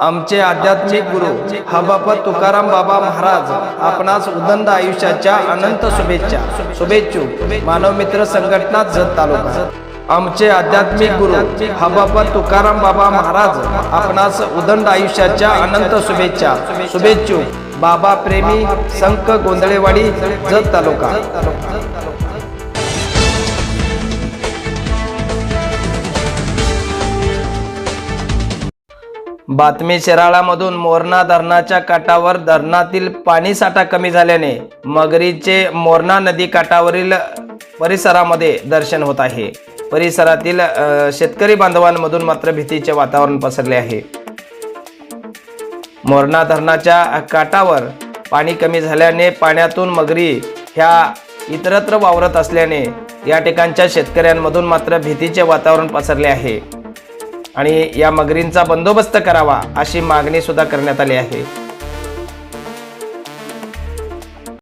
आमचे आध्यात्मिक गुरु हबापत तुकाराम बाबा महाराज आपणास उदंड आयुष्याच्या अनंत शुभेच्छा. शुभेच्छू. मानव मित्र संघटना जत तालुका. आमचे आध्यात्मिक गुरु हबापत तुकाराम बाबा महाराज आपणास उदंड आयुष्याच्या अनंत शुभेच्छा. शुभेच्छू. बाबा प्रेमी संक गोंधळेवाडी जत तालुका. बातमी शिराळामधून मोरणा धरणाच्या काठावर धरणातील पाणी साठा कमी झाल्याने मगरीचे मोरणा नदी काठावरील परिसरामध्ये दर्शन होत आहे. परिसरातील शेतकरी बांधवांमधून मात्र भीतीचे वातावरण पसरले आहे. मोरणा धरणाच्या काठावर पाणी कमी झाल्याने पाण्यातून मगरी ह्या इतरत्र वावरत असल्याने या ठिकाणच्या शेतकऱ्यांमधून मात्र भीतीचे वातावरण पसरले आहे. आणि या मगरींचा बंदोबस्त करावा अशी मागणी सुद्धा करण्यात आली आहे.